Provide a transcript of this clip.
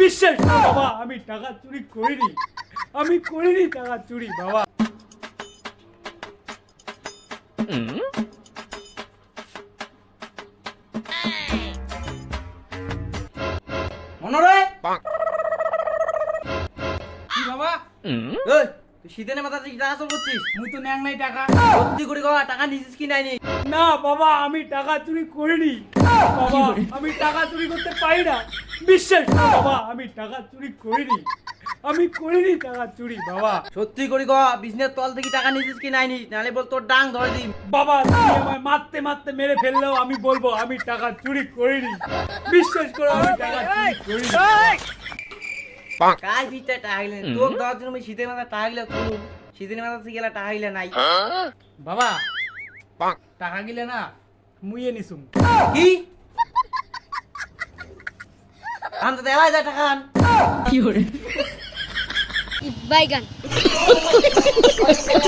বিশ্বাস বাবা আমি টাকা চুরি করিনি। আমি করিনি টাকা চুরি বাবা। মনোরে কি বাবা? এই তুই শীতের মাথা টাকা করছিস? মুই তো ন্যাং নাই টাকা। সত্যি করে টাকা নিছিস কি নাইনি না? বাবা আমি টাকা চুরি করিনি। বাবা আমি টাকা চুরি করতে পারি না। বিশ্বাস করো বাবা আমি টাকা চুরি করিনি। আমি করিনি টাকা চুরি বাবা। সত্যি করে কওয়া বিজনেস তল থেকে টাকা নিছিস কি নাইনি নালে বল তোর ডাং ধরে দিই বাবা তুমি আমায় মারতে মারতে মেরে ফেললেও আমি বলব আমি টাকা চুরি করিনি। বিশ্বাস করো আমি টাকা চুরি করিনি। কাজ দিতে টাকা গেলে? তোর দশ দিন আমি শীতের মাথা টাকা গেলে তুলুম। শীতের মাথা থেকে গেলে টাকা গেলে নাই। বাবা টাকা গিলে না মুইয়ে নিছুম। কি? আন তো এলাই যায় টাকা আন। বাইগান।